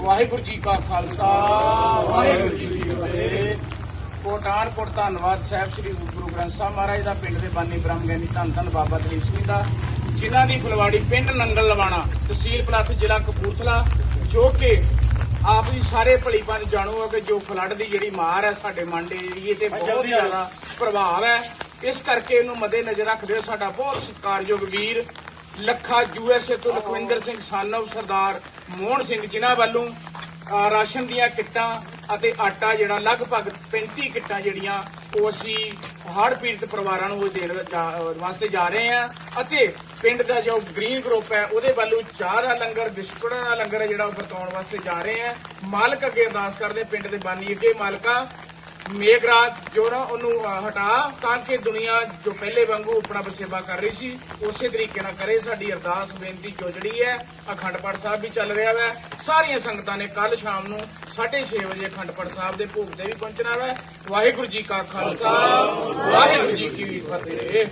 ਵਾਹਿਗੁਰੂ ਜੀ ਕਾ ਖਾਲਸਾ ਵਾਹਿਗੁਰੂ ਜੀ ਕੀ ਫਤਿਹ। ਕੋਟਾਨਕੋਟ ਧੰਨਵਾਦ ਸਾਹਿਬ ਸ੍ਰੀ ਗੁਰੂ ਗ੍ਰੰਥ ਸਾਹਿਬ ਮਹਾਰਾਜ ਦਾ ਪਿੰਡ ਦੇ ਬਾਨੀ ਬ੍ਰਹਮ ਗਿਆਨੀ ਧੰਨ ਧੰਨ ਬਾਬਾ ਦਲੀਪ ਸਿੰਘ ਦਾ ਜਿਨ੍ਹਾਂ ਦੀ ਫੁਲਵਾੜੀ ਪਿੰਡ ਨੰਗਲ ਲਵਾਣਾ ਤਹਿਸੀਲ ਪਲੱਥ ਜ਼ਿਲ੍ਹਾ ਕਪੂਰਥਲਾ ਜੋ ਕਿ ਆਪ ਜੀ ਸਾਰੇ ਭਲੀ ਪੰਜ ਜਾਣੂ ਹੋ ਕਿ ਜੋ ਫਲੱਡ ਦੀ ਜਿਹੜੀ ਮਾਰ ਹੈ ਸਾਡੇ ਮੰਡੇ ਏਰੀਏ ਤੇ ਬਹੁਤ ਜ਼ਿਆਦਾ ਪ੍ਰਭਾਵ ਹੈ। ਇਸ ਕਰਕੇ ਇਹਨੂੰ ਮੱਦੇ ਨਜ਼ਰ ਰੱਖਦੇ ਹੋਏ ਸਾਡਾ ਬਹੁਤ ਸਤਿਕਾਰਯੋਗ ਵੀਰ ਲੱਖਾ ਯੂਐਸਏ ਤੋਂ ਲਖਵਿੰਦਰ ਸਿੰਘ ਸਾਨਵ ਸਰਦਾਰ ਮੋਹਨ ਸਿੰਘ ਜਿਨ੍ਹਾਂ ਵੱਲੋਂ ਰਾਸ਼ਨ ਦੀਆਂ ਕਿੱਟਾਂ ਅਤੇ ਆਟਾ ਜਿਹੜਾ ਲਗਭਗ 35 ਕਿੱਟਾਂ ਜਿਹੜੀਆਂ ਉਹ ਅਸੀਂ ਹੜ੍ਹ ਪੀੜਤ ਪਰਿਵਾਰਾਂ ਨੂੰ ਉਹ ਦੇਣ ਵਾਸਤੇ ਜਾ ਰਹੇ ਹਾਂ ਅਤੇ ਪਿੰਡ ਦਾ ਜੋ ਗ੍ਰੀਨ ਗਰੁੱਪ ਹੈ ਉਹਦੇ ਵੱਲੋਂ ਚਾਹ ਦਾ ਲੰਗਰ, ਬਿਸਕੁਟਾਂ ਦਾ ਲੰਗਰ ਜਿਹੜਾ ਉਹ ਵਰਤਾਉਣ ਵਾਸਤੇ ਜਾ ਰਹੇ ਆ ਮਾਲਕ ਅੱਗੇ ਅਰਦਾਸ ਕਰਦੇ ਪਿੰਡ ਦੇ ਬਾਨੀ ਅੱਗੇ ਮਾਲਕਾ ਮੇਘਰਾਜ ਜੋ ਨਾ ਉਹਨੂੰ ਹਟਾ ਤਾਂ ਕਿ ਦੁਨੀਆ ਜੋ ਪਹਿਲੇ ਵਾਂਗੂ ਆਪਣਾ ਬਸੇਬਾ ਕਰ ਰਹੀ ਸੀ, ਉਸੇ ਤਰੀਕੇ ਨਾਲ ਕਰੇ। ਸਾਡੀ ਅਰਦਾਸ ਬੇਨਤੀ ਜੋ ਜਿਹੜੀ ਹੈ, ਅਖੰਡ ਪਾਠ ਸਾਹਿਬ ਵੀ ਚੱਲ ਰਿਹਾ ਹੈ ਸਾਰੀਆਂ ਸੰਗਤਾਂ ਨੇ ਕੱਲ ਸ਼ਾਮ ਨੂੰ 6:30 ਵਜੇ ਅਖੰਡ ਪਾਠ ਸਾਹਿਬ ਦੇ ਭੋਗ ਤੇ ਵੀ ਪਹੁੰਚਣਾ ਹੈ ਵਾਹਿਗੁਰੂ ਜੀ ਕਾ ਖਾਲਸਾ, ਵਾਹਿਗੁਰੂ ਜੀ ਕੀ ਫਤਿਹ।